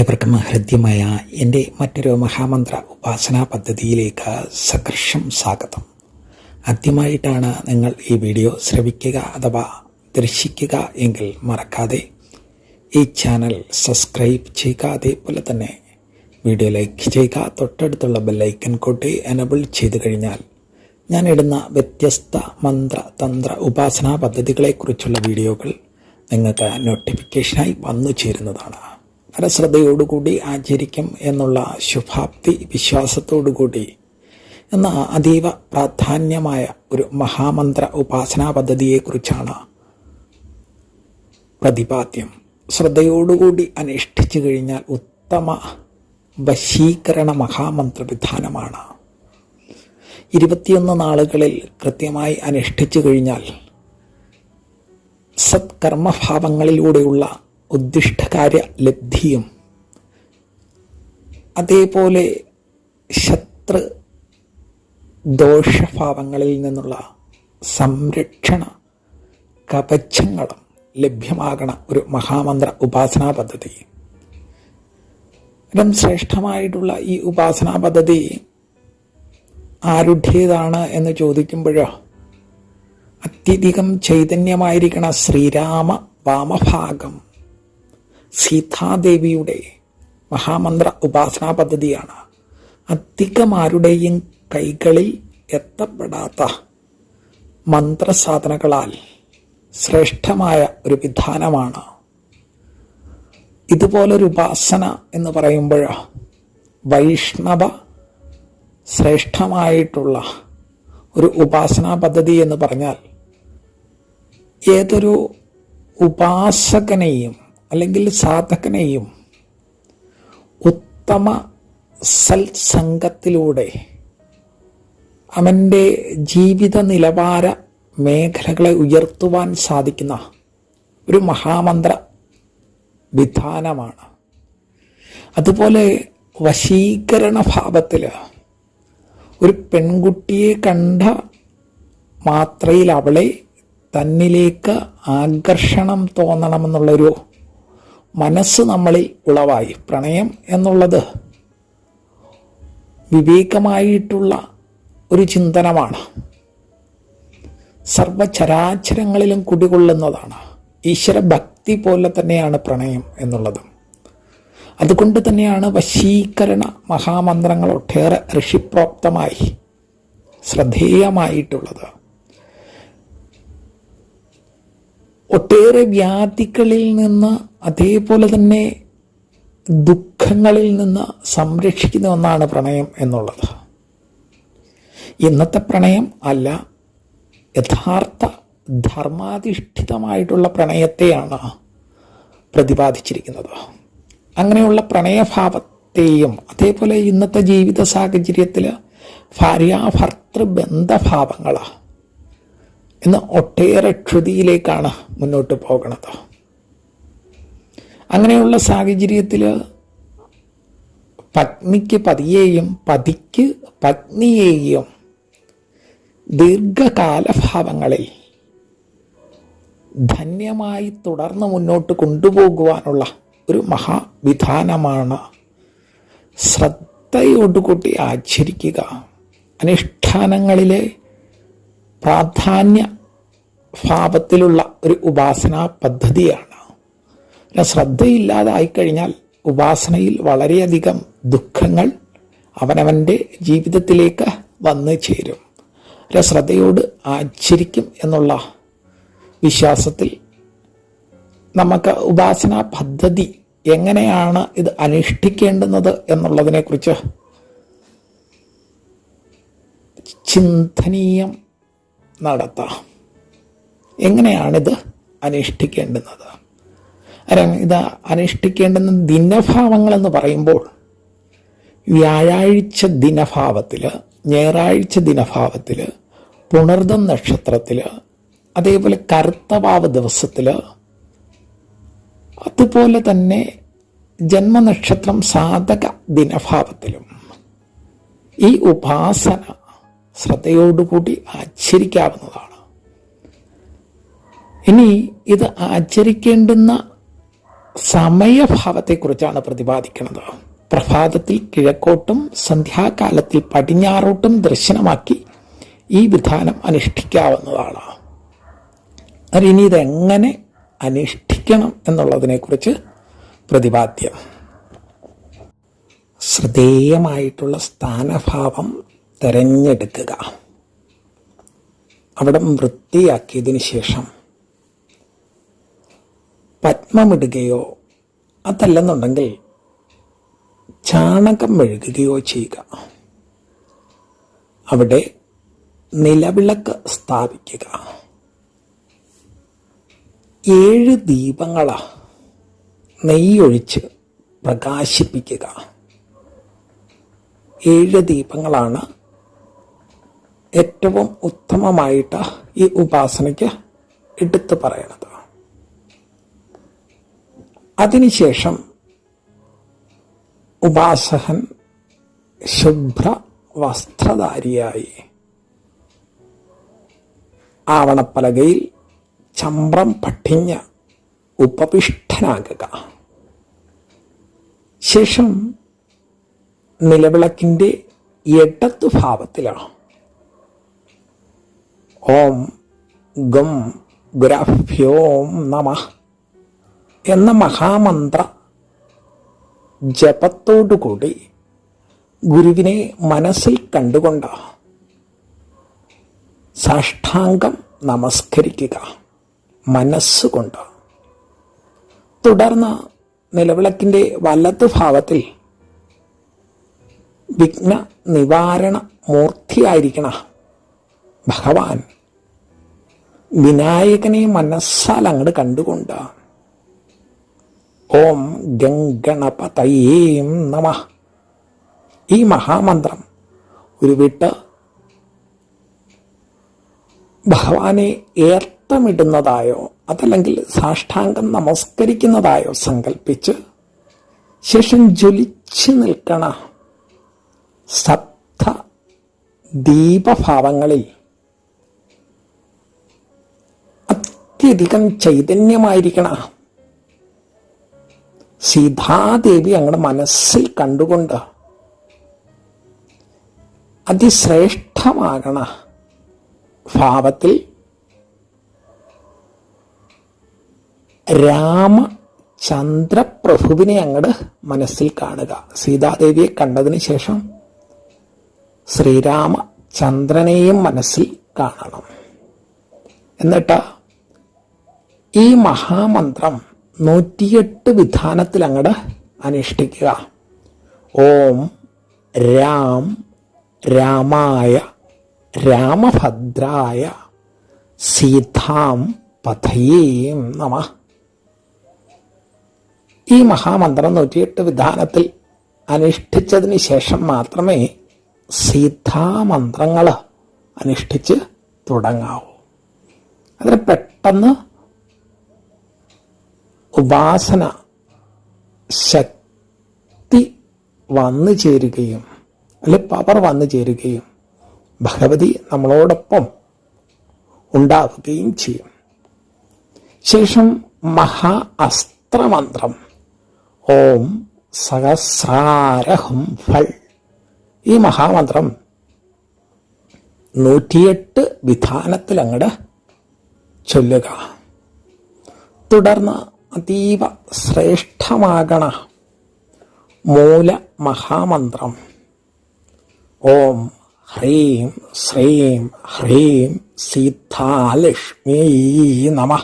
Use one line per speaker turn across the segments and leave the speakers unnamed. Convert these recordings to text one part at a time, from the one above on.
ഏവർക്കും ഹൃദ്യമായ എന്റെ മറ്റൊരു മഹാമന്ത്ര ഉപാസനാ പദ്ധതിയിലേക്ക് സകർഷം സ്വാഗതം. ആദ്യമായിട്ടാണ് നിങ്ങൾ ഈ വീഡിയോ ശ്രവിക്കുക അഥവാ ദർശിക്കുക എങ്കിൽ മറക്കാതെ ഈ ചാനൽ സബ്സ്ക്രൈബ് ചെയ്യുക. അതേപോലെ തന്നെ വീഡിയോ ലൈക്ക് ചെയ്യുക. തൊട്ടടുത്തുള്ള ബെല്ലൈക്കൻ കൂട്ടി എനബിൾ ചെയ്തു കഴിഞ്ഞാൽ ഞാൻ ഇടുന്ന വ്യത്യസ്ത മന്ത്ര തന്ത്ര ഉപാസനാ പദ്ധതികളെക്കുറിച്ചുള്ള വീഡിയോകൾ നിങ്ങൾക്ക് നോട്ടിഫിക്കേഷനായി വന്നു ചേരുന്നതാണ്. ഫലശ്രദ്ധയോടുകൂടി ആചരിക്കും എന്നുള്ള ശുഭാപ്തി വിശ്വാസത്തോടുകൂടി. എന്ന അതീവ പ്രാധാന്യമായ ഒരു മഹാമന്ത്ര ഉപാസനാ പദ്ധതിയെക്കുറിച്ചാണ് പ്രതിപാദ്യം. ശ്രദ്ധയോടുകൂടി അനുഷ്ഠിച്ചു കഴിഞ്ഞാൽ ഉത്തമ വശീകരണ മഹാമന്ത്ര വിധാനമാണ്. ഇരുപത്തിയൊന്ന് നാളുകളിൽ കൃത്യമായി അനുഷ്ഠിച്ചു കഴിഞ്ഞാൽ സത്കർമ്മഭാവങ്ങളിലൂടെയുള്ള ഉദ്ദിഷ്ടകാര്യ ലബ്ധിയും അതേപോലെ ശത്രു ദോഷഭാവങ്ങളിൽ നിന്നുള്ള സംരക്ഷണ കവചങ്ങളും ലഭ്യമാകണ ഒരു മഹാമന്ത്ര ഉപാസനാ പദ്ധതി. ഏറ്റവും ശ്രേഷ്ഠമായിട്ടുള്ള ഈ ഉപാസനാ പദ്ധതി ആരുടേതാണ് എന്ന് ചോദിക്കുമ്പോഴോ അത്യധികം ചൈതന്യമായിരിക്കണ ശ്രീരാമ വാമഭാഗം സീതാദേവിയുടെ മഹാമന്ത്ര ഉപാസനാ പദ്ധതിയാണ്. അധികമാരുടെയും കൈകളിൽ എത്തപ്പെടാത്ത മന്ത്രസാധനകളാൽ ശ്രേഷ്ഠമായ ഒരു വിധാനമാണ്. ഇതുപോലൊരു ഉപാസന എന്ന് പറയുമ്പോൾ വൈഷ്ണവ ശ്രേഷ്ഠമായിട്ടുള്ള ഒരു ഉപാസനാ പദ്ധതി എന്ന് പറഞ്ഞാൽ ഏതൊരു ഉപാസകനെയും അല്ലെങ്കിൽ സാധകനെയും ഉത്തമ സത്സംഗത്തിലൂടെ അവന്റെ ജീവിത നിലവാര മേഖലകളെ ഉയർത്തുവാൻ സാധിക്കുന്ന ഒരു മഹാമന്ത്ര വിധാനമാണ്. അതുപോലെ വശീകരണ ഭാവത്തിൽ ഒരു പെൺകുട്ടിയെ കണ്ട മാത്രയിൽ അവളെ തന്നിലേക്ക് ആകർഷണം തോന്നണമെന്നുള്ളൊരു മനസ്സ് നമ്മളിൽ ഉളവായി. പ്രണയം എന്നുള്ളത് വിവേകമായിട്ടുള്ള ഒരു ചിന്തനമാണ്. സർവചരാചരങ്ങളിലും കുടികൊള്ളുന്നതാണ്. ഈശ്വര ഭക്തി പോലെ തന്നെയാണ് പ്രണയം എന്നുള്ളത്. അതുകൊണ്ട് തന്നെയാണ് വശീകരണ മഹാമന്ത്രങ്ങൾ ഒട്ടേറെ ഋഷിപ്രോക്തമായി ശ്രദ്ധേയമായിട്ടുള്ളത്. ഒട്ടേറെ വ്യാധികളിൽ നിന്ന് അതേപോലെ തന്നെ ദുഃഖങ്ങളിൽ നിന്ന് സംരക്ഷിക്കുന്ന ഒന്നാണ് പ്രണയം എന്നുള്ളത്. ഇന്നത്തെ പ്രണയം അല്ല യഥാർത്ഥ ധർമാധിഷ്ഠിതമായിട്ടുള്ള പ്രണയത്തെയാണ് പ്രതിപാദിച്ചിരിക്കുന്നത്. അങ്ങനെയുള്ള പ്രണയഭാവത്തെയും അതേപോലെ ഇന്നത്തെ ജീവിത സാഹചര്യത്തിൽ ഭാര്യാഭർത്തൃ ബന്ധഭാവങ്ങളാണ് ഇന്ന് ഒട്ടേറെ ക്ഷുതിയിലേക്കാണ് മുന്നോട്ട് പോകുന്നത് അങ്ങനെയുള്ള സാഹചര്യത്തിൽ പത്നിക്ക് പതിയെയും പതിക്ക് പത്നിയെയും ദീർഘകാലഭാവങ്ങളിൽ ധന്യമായി തുടർന്ന് മുന്നോട്ട് കൊണ്ടുപോകുവാനുള്ള ഒരു മഹാവിധാനമാണ് ശ്രദ്ധയോടുകൂടി ആചരിക്കുക. അനുഷ്ഠാനങ്ങളിലെ പ്രാധാന്യ ഭാവത്തിലുള്ള ഒരു ഉപാസനാ പദ്ധതിയാണ് ശ്രദ്ധയില്ലാതായി കഴിഞ്ഞാൽ ഉപാസനയിൽ വളരെയധികം ദുഃഖങ്ങൾ അവനവന്റെ ജീവിതത്തിലേക്ക് വന്നു ചേരും. ശ്രദ്ധയോട് ആചരിക്കും എന്നുള്ള വിശ്വാസത്തിൽ നമുക്ക് ഉപാസനാ പദ്ധതി എങ്ങനെയാണ് ഇത് അനുഷ്ഠിക്കേണ്ടുന്നത് എന്നുള്ളതിനെക്കുറിച്ച് ചിന്തനീയം നടത്താം. എങ്ങനെയാണിത് അനുഷ്ഠിക്കേണ്ടുന്നത്? ഇത് അനുഷ്ഠിക്കേണ്ടുന്ന ദിനഭാവങ്ങളെന്ന് പറയുമ്പോൾ വ്യാഴാഴ്ച ദിനഭാവത്തിൽ ഞായറാഴ്ച ദിനഭാവത്തിൽ പുണർദം നക്ഷത്രത്തിൽ അതേപോലെ കറുത്തഭാവ ദിവസത്തിൽ അതുപോലെ തന്നെ ജന്മനക്ഷത്രം സാധക ദിനഭാവത്തിലും ഈ ഉപാസന ശ്രദ്ധയോടുകൂടി ആചരിക്കാവുന്നതാണ്. ഇനി ഇത് ആചരിക്കേണ്ടുന്ന സമയഭാവത്തെക്കുറിച്ചാണ് പ്രതിപാദിക്കുന്നത്. പ്രഭാതത്തിൽ കിഴക്കോട്ടും സന്ധ്യാകാലത്തിൽ പടിഞ്ഞാറോട്ടും ദർശനമാക്കി ഈ വിധാനം അനുഷ്ഠിക്കാവുന്നതാണ്. അതിനി ഇതെങ്ങനെ അനുഷ്ഠിക്കണം എന്നുള്ളതിനെക്കുറിച്ച് പ്രതിപാദ്യം. ശ്രദ്ധേയമായിട്ടുള്ള സ്ഥാനഭാവം തിരഞ്ഞെടുക്കുക. അവിടെ വൃത്തിയാക്കിയതിനു ശേഷം പത്മമിടുകയോ അതല്ലെന്നുണ്ടെങ്കിൽ ചാണകം മെഴുകുകയോ ചെയ്യുക. അവിടെ നിലവിളക്ക് സ്ഥാപിക്കുക. ഏഴ് ദീപങ്ങള നെയ്യൊഴിച്ച് പ്രകാശിപ്പിക്കുക. ഏഴ് ദീപങ്ങളാണ് ഏറ്റവും ഉത്തമമായിട്ട് ഈ ഉപാസനയ്ക്ക് എടുത്തു പറയണത്. അതിനുശേഷം ഉപാസകൻ ശുഭ്ര വസ്ത്രധാരിയായി ആവണപ്പലകയിൽ ചമ്രം പഠിഞ്ഞ ഉപപിഷ്ഠനാകുക ശേഷം നിലവിളക്കിന്റെ എട്ടത്തു ഭാവത്തിലാണ്. ഓം ഗം ഗുരാഭ്യോം നമ. എന്ന മഹാമന്ത്ര ജപത്തോടുകൂടി ഗുരുവിനെ മനസ്സിൽ കണ്ടുകൊണ്ട്. സാഷ്ടാംഗം നമസ്കരിക്കുക. മനസ്സുകൊണ്ട്. തുടർന്ന് നിലവിളക്കിന്റെ വലത് ഭാവത്തിൽ വിഘ്ന നിവാരണ മൂർത്തിയായിരിക്കണ ഭഗവാൻ വിനായകനെ മനസ്സാൽ അങ്ങോട്ട് കണ്ടുകൊണ്ട്. ഓം ഗംഗണപതയേം നമ. ഈ മഹാമന്ത്രം ഒരു വിട്ട് ഭഗവാനെ ഏർത്തമിടുന്നതായോ അതല്ലെങ്കിൽ സാഷ്ടാംഗം നമസ്കരിക്കുന്നതായോ സങ്കല്പിച്ച് ശേഷം ജ്വലിച്ചു നിൽക്കണ സപ്ത ദീപഭാവങ്ങളിൽ അത്യധികം ചൈതന്യമായിരിക്കണ സീതാദേവി അങ്ങടെ മനസ്സിൽ കണ്ടുകൊണ്ട്. അതിശ്രേഷ്ഠമാകണ ഭാവത്തിൽ രാമചന്ദ്രപ്രഭുവിനെ അങ്ങട് മനസ്സിൽ കാണുക. സീതാദേവിയെ കണ്ടതിന് ശേഷം ശ്രീരാമചന്ദ്രനെയും മനസ്സിൽ കാണണം. എന്നിട്ട് ഈ മഹാമന്ത്രം നൂറ്റിയെട്ട് വിധാനത്തിൽ അങ്ങട് അനുഷ്ഠിക്കുക. ഓം രാം രാമായ രാമഭദ്രായ സീതാം പഥയേം നമ. ഈ മഹാമന്ത്രം നൂറ്റിയെട്ട് വിധാനത്തിൽ അനുഷ്ഠിച്ചതിന് ശേഷം മാത്രമേ സീതാമന്ത്രങ്ങൾ അനുഷ്ഠിച്ച് തുടങ്ങാവൂ. അതിന് പെട്ടെന്ന് ഉപാസന ശക്തി വന്നു ചേരുകയും അല്ലെ പവർ വന്നു ചേരുകയും ഭഗവതി നമ്മളോടൊപ്പം ഉണ്ടാവുകയും ചെയ്യും. ശേഷം മഹാ അസ്ത്രമന്ത്രം. ഓം സഹസ്രാരഹം ഫൾ ഈ മഹാമന്ത്രം നൂറ്റിയെട്ട് വിധാനത്തിൽ അങ്ങട് ചൊല്ലുക. തുടർന്ന് അതീവ ശ്രേഷ്ഠമാകണ മൂല മഹാമന്ത്രം. ഓം ഹ്രീം ശ്രീം ഹ്രീം സീതാലക്ഷ്മി നമ.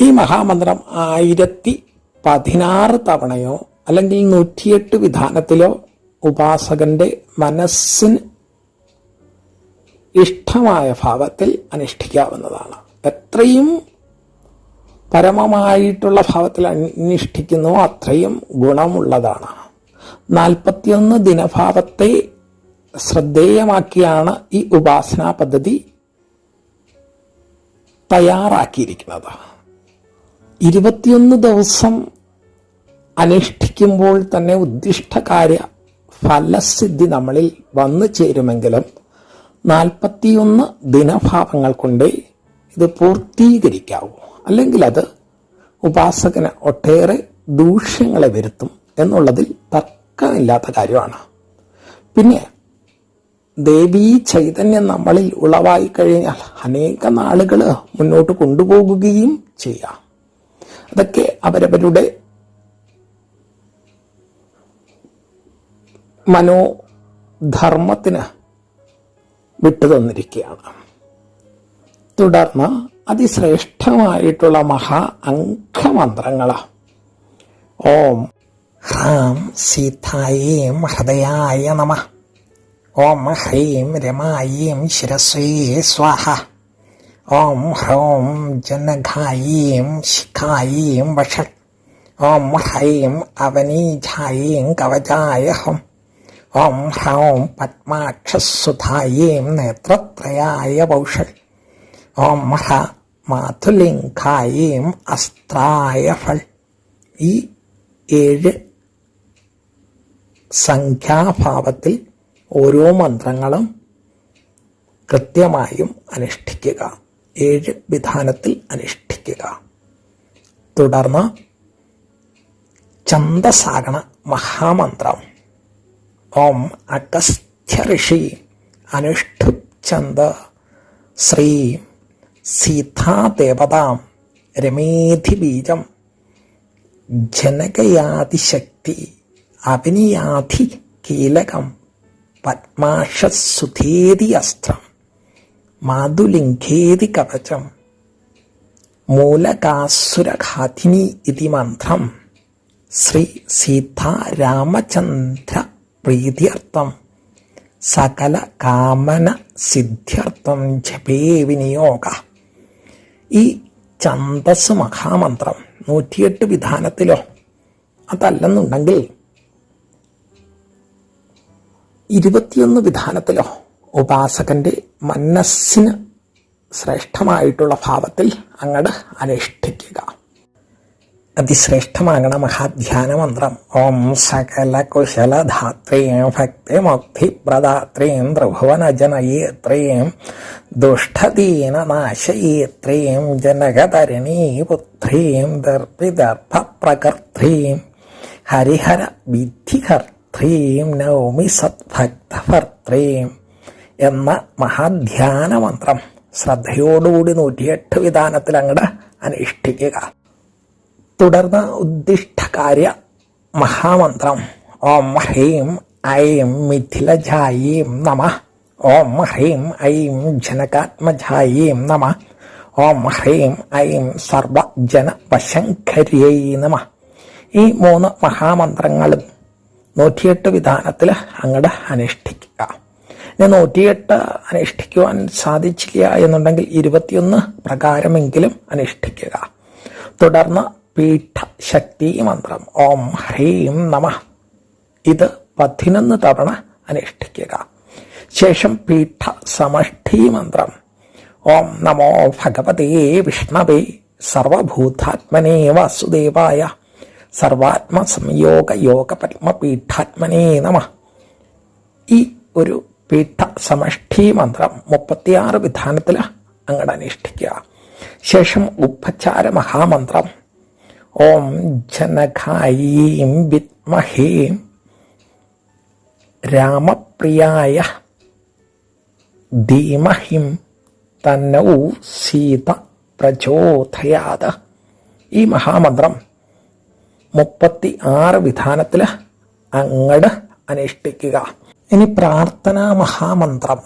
ഈ മഹാമന്ത്രം ആയിരത്തി പതിനാറ് തവണയോ അല്ലെങ്കിൽ നൂറ്റിയെട്ട് വിധാനത്തിലോ ഉപാസകന്റെ മനസ്സിന് ഇഷ്ടമായ ഭാവത്തിൽ അനുഷ്ഠിക്കാവുന്നതാണ്. എത്രയും പരമമായിട്ടുള്ള ഭാവത്തിൽ അന്വേഷിക്കുന്നു അത്രയും ഗുണമുള്ളതാണ്. നാൽപ്പത്തിയൊന്ന് ദിനഭാവത്തെ ശ്രദ്ധേയമാക്കിയാണ് ഈ ഉപാസനാ പദ്ധതി തയ്യാറാക്കിയിരിക്കുന്നത്. ഇരുപത്തിയൊന്ന് ദിവസം അനുഷ്ഠിക്കുമ്പോൾ തന്നെ ഉദ്ദിഷ്ടകാര്യ ഫലസിദ്ധി നമ്മളിൽ വന്നു ചേരുമെങ്കിലും നാൽപ്പത്തിയൊന്ന് ദിനഭാവങ്ങൾ കൊണ്ട് ഇത് പൂർത്തീകരിക്കാവൂ. അല്ലെങ്കിൽ അത് ഉപാസകന് ഒട്ടേറെ ദൂഷ്യങ്ങളെ വരുത്തും എന്നുള്ളതിൽ തർക്കമില്ലാത്ത കാര്യമാണ്. പിന്നെ ദേവീ ചൈതന്യം നമ്മളിൽ ഉളവായി കഴിഞ്ഞാൽ അനേക നാളുകൾ മുന്നോട്ട് കൊണ്ടുപോകുകയും ചെയ്യാം. അതൊക്കെ അവരവരുടെ മനോധർമ്മത്തിന് വിട്ടു തന്നിരിക്കുകയാണ് തുടർന്ന് അതിശ്രേഷ്ഠമായിട്ടുള്ള മഹാ അംഗമന്ത്രങ്ങളാണ് ഓം ഹ്രാം സീതായേം ഹൃദയായ നമ. ഓം ഹ്രീം രമായേം ശിരസ്വേ സ്വാഹ. ഓം ഹ്രോം ജനഘായേം ശിഖായേം വഷ. ഓം ഹ്രൈം അവനീജായേം കവചായ ഹം ഓം ഹ്രൗം പത്മാക്ഷസുധായേം നേത്രത്രയായ പൗഷൽ ഓം മഹ മാതുലിംഗായേം അസ്ത്രായ ഫൾ ഈ ഏഴ് സംഖ്യാഭാവത്തിൽ ഓരോ മന്ത്രങ്ങളും കൃത്യമായും അനുഷ്ഠിക്കുക. ഏഴ് വിധാനത്തിൽ അനുഷ്ഠിക്കുക. തുടർന്ന് ഛന്ദസാഗണ മഹാമന്ത്രം. ഓം അഗസ്ത്യ ഋഷി അനുഷ്ഠു ഛന്ദ ശ്രീ സീതാദേവതാം രമേധി ബീജം. ജനകയാതിശക്തി അഭിനിയാധി കീലകം പത്മാഷസുധേതി അസ്ത്രം മാതുലിംഗേതി കവചം മൂലകാസുരഘാതിനി ഇതി മന്ത്രം ശ്രീ സീതാരാമചന്ദ്ര പ്രീതിയർത്ഥം സകല കാമന സിദ്ധ്യർത്ഥം ജപേ വിനിയോഗ. ഈ ഛന്തസ് മഹാമന്ത്രം നൂറ്റിയെട്ട് വിധാനത്തിലോ അതല്ലെന്നുണ്ടെങ്കിൽ ഇരുപത്തിയൊന്ന് വിധാനത്തിലോ ഉപാസകന്റെ മനസ്സിന് ശ്രേഷ്ഠമായിട്ടുള്ള ഭാവത്തിൽ അങ്ങട് അനുഷ്ഠിക്കുക. അതിശ്രേഷ്ഠമാകണ മഹാധ്യാന മന്ത്രം ഓം സകല കുശലധാത്രീം ഭക്തിമുക്തിപ്രദാത്രീം ത്രിഭുവനജനയേത്രീം പുത്രീം ദർപ്പിദർഭ പ്രകർത്തീം ഹരിഹര വിധികർത്തീം നൗമി സദ്ഭക്തഭർത്തീം എന്ന മഹാധ്യാന മന്ത്രം ശ്രദ്ധയോടുകൂടി നൂറ്റിയെട്ട് വിധാനത്തിൽ അങ്ങോട്ട് അനുഷ്ഠിക്കുക. തുടർന്ന് ഉദ്ദിഷ്ടകാര്യ മഹാമന്ത്രം. ഓം ഹ്രീം ഐം മിഥിലജായീം നമ. ഓം ഹ്രീം ഐം ജനകാത്മജായീം നമ. ഓം ഹ്രീം ഐം സർവജന വശങ്കര്യൈ നമ. ഈ മൂന്ന് മഹാമന്ത്രങ്ങളും നൂറ്റിയെട്ട് വിധാനത്തിൽ അങ്ങോട്ട് അനുഷ്ഠിക്കുക. ഇനി നൂറ്റിയെട്ട് അനുഷ്ഠിക്കുവാൻ സാധിച്ചില്ല എന്നുണ്ടെങ്കിൽ ഇരുപത്തിയൊന്ന് പ്രകാരമെങ്കിലും അനുഷ്ഠിക്കുക. തുടർന്ന് പീഠശക്തി മന്ത്രം. ഓം ഹ്രീം നമ. ഇത് പതിനൊന്ന് തവണ അനുഷ്ഠിക്കുക. ശേഷം പീഠ സമഷ്ടി മന്ത്രം. ഓം നമോ ഭഗവതേ വിഷ്ണവേ. സർവഭൂതാത്മനേ വാസുദേവായ. സർവാത്മ സംയോഗ യോഗ പത്മപീഠാത്മനേ നമ. ഈ ഒരു പീഠ സമഷ്ടി മന്ത്രം മുപ്പത്തിയാറ് വിധാനത്തിൽ അങ്ങോട്ട് അനുഷ്ഠിക്കുക. ശേഷം ഉപചാര മഹാമന്ത്രം ഓം ജനഘായീം വിദ്മഹീം. രാമപ്രിയായ ധീമഹിം തന്നൗ സീത പ്രചോദയാത്. ഈ മഹാമന്ത്രം മുപ്പത്തി ആറ് വിധാനത്തിൽ അങ്ങട് അനുഷ്ഠിക്കുക. ഇനി പ്രാർത്ഥനാ മഹാമന്ത്രം.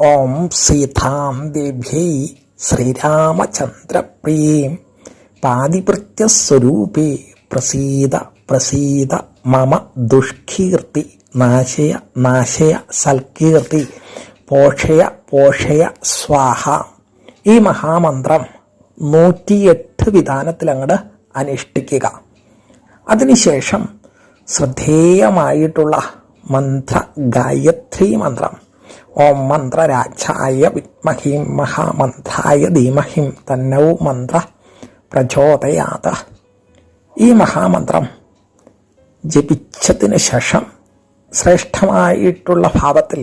ഓം സീതാം ദേവ്യൈ ശ്രീരാമചന്ദ്രപ്രിയം പാതിപൃത്യസ്വരൂപേ പ്രസീത പ്രസീത മമ ദുഷ്കീർത്തി നാശയ നാശയ സൽകീർത്തി പോഷയ പോഷയ സ്വാഹ. ഈ മഹാമന്ത്രം നൂറ്റിയെട്ട് വിധാനത്തിൽ അങ്ങോട്ട് അനുഷ്ഠിക്കുക. അതിനുശേഷം ശ്രദ്ധേയമായിട്ടുള്ള മന്ത്ര ഗായത്രി മന്ത്രം ഓം മന്ത്രരാജായ വിത്മഹീം മഹാമന്ത്രായ ധീമഹിം തന്നവും മന്ത്ര പ്രചോദയാത. ഈ മഹാമന്ത്രം ജപിച്ചതിന് ശേഷം ശ്രേഷ്ഠമായിട്ടുള്ള ഭാവത്തിൽ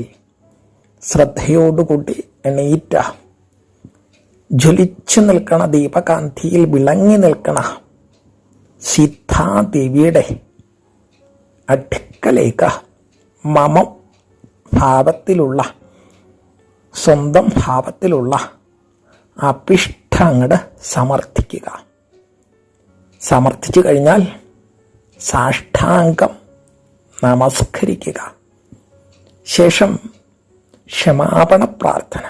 ശ്രദ്ധയോടുകൂടി എണീറ്റ ജ്വലിച്ചു നിൽക്കണ ദീപകാന്തിയിൽ വിളങ്ങി നിൽക്കണ സീതാദേവിയുടെ അടുക്കലേക്ക് മമം ഭാവത്തിലുള്ള സ്വന്തം ഭാവത്തിലുള്ള അഭിഷ്ട അങ്ങട് സമർത്ഥിക്കുക. സമർത്ഥിച്ചു കഴിഞ്ഞാൽ സാഷ്ടാംഗം നമസ്കരിക്കുക. ശേഷം ക്ഷമാപണ പ്രാർത്ഥന.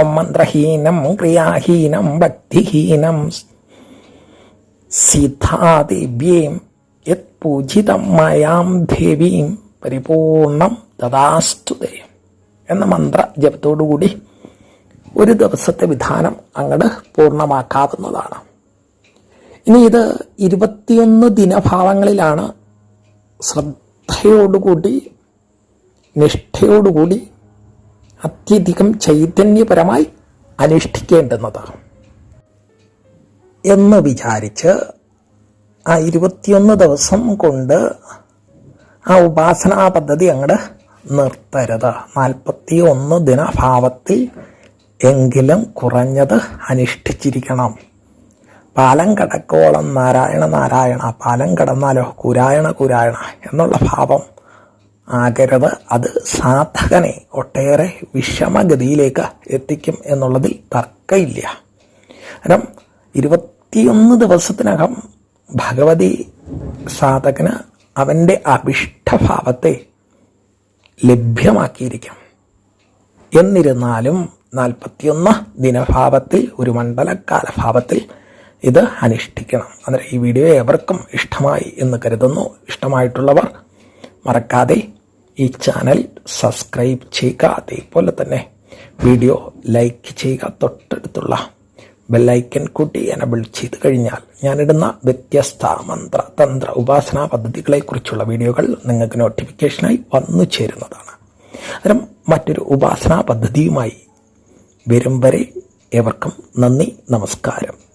ഓം മന്ത്രഹീനം ക്രിയാഹീനം ഭക്തിഹീനം സിദ്ധാദേവ്യേം യത് പൂജിതം മയാം ദേവീം പരിപൂർണം തഥാസ്തുതേ എന്ന മന്ത്ര ജപത്തോടുകൂടി ഒരു ദിവസത്തെ വിധാനം അങ്ങോട്ട് പൂർണമാക്കാവുന്നതാണ്. ഇനി ഇത് ഇരുപത്തിയൊന്ന് ദിനഭാവങ്ങളിലാണ് ശ്രദ്ധയോടുകൂടി നിഷ്ഠയോടുകൂടി അത്യധികം ചൈതന്യപരമായി അനുഷ്ഠിക്കേണ്ടുന്നത്. എന്ന് വിചാരിച്ച് ആ ഇരുപത്തിയൊന്ന് ദിവസം കൊണ്ട് ആ ഉപാസനാ പദ്ധതി അങ്ങോട്ട് നിർത്തരുത്. നാൽപ്പത്തി ഒന്ന് ദിനഭാവത്തിൽ എങ്കിലും കുറഞ്ഞത് അനുഷ്ഠിച്ചിരിക്കണം. പാലം കടക്കോളം നാരായണ നാരായണ പാലം കടന്നാലോ കുരായണ കുരായണ എന്നുള്ള ഭാവം ആകരുത്. അത് സാധകനെ ഒട്ടേറെ വിഷമഗതിയിലേക്ക് എത്തിക്കും എന്നുള്ളതിൽ തർക്കമില്ല. കാരണം ഇരുപത്തിയൊന്ന് ദിവസത്തിനകം ഭഗവതി സാധകന് അവന്റെ അഭിഷ്ടഭാവത്തെ ലഭ്യമാക്കിയിരിക്കും. എന്നിരുന്നാലും നാൽപ്പത്തിയൊന്ന് ദിനഭാവത്തിൽ ഒരു മണ്ഡലകാലഭാവത്തിൽ ഇത് അനുഷ്ഠിക്കണം. അന്നേരം ഈ വീഡിയോ എവർക്കും ഇഷ്ടമായി എന്ന് കരുതുന്നു. ഇഷ്ടമായിട്ടുള്ളവർ മറക്കാതെ ഈ ചാനൽ സബ്സ്ക്രൈബ് ചെയ്യുക. അതേപോലെ തന്നെ വീഡിയോ ലൈക്ക് ചെയ്യുക. തൊട്ടടുത്തുള്ള ബെല്ലൈക്കൻ കൂട്ടി എനബിൾ ചെയ്ത് കഴിഞ്ഞാൽ ഞാനിടുന്ന വ്യത്യസ്ത മന്ത്ര തന്ത്ര ഉപാസനാ പദ്ധതികളെക്കുറിച്ചുള്ള വീഡിയോകൾ നിങ്ങൾക്ക് നോട്ടിഫിക്കേഷനായി വന്നു ചേരുന്നതാണ്. അന്നേരം മറ്റൊരു ഉപാസനാ പദ്ധതിയുമായി വരും വരെ ഏവർക്കും നന്ദി നമസ്കാരം.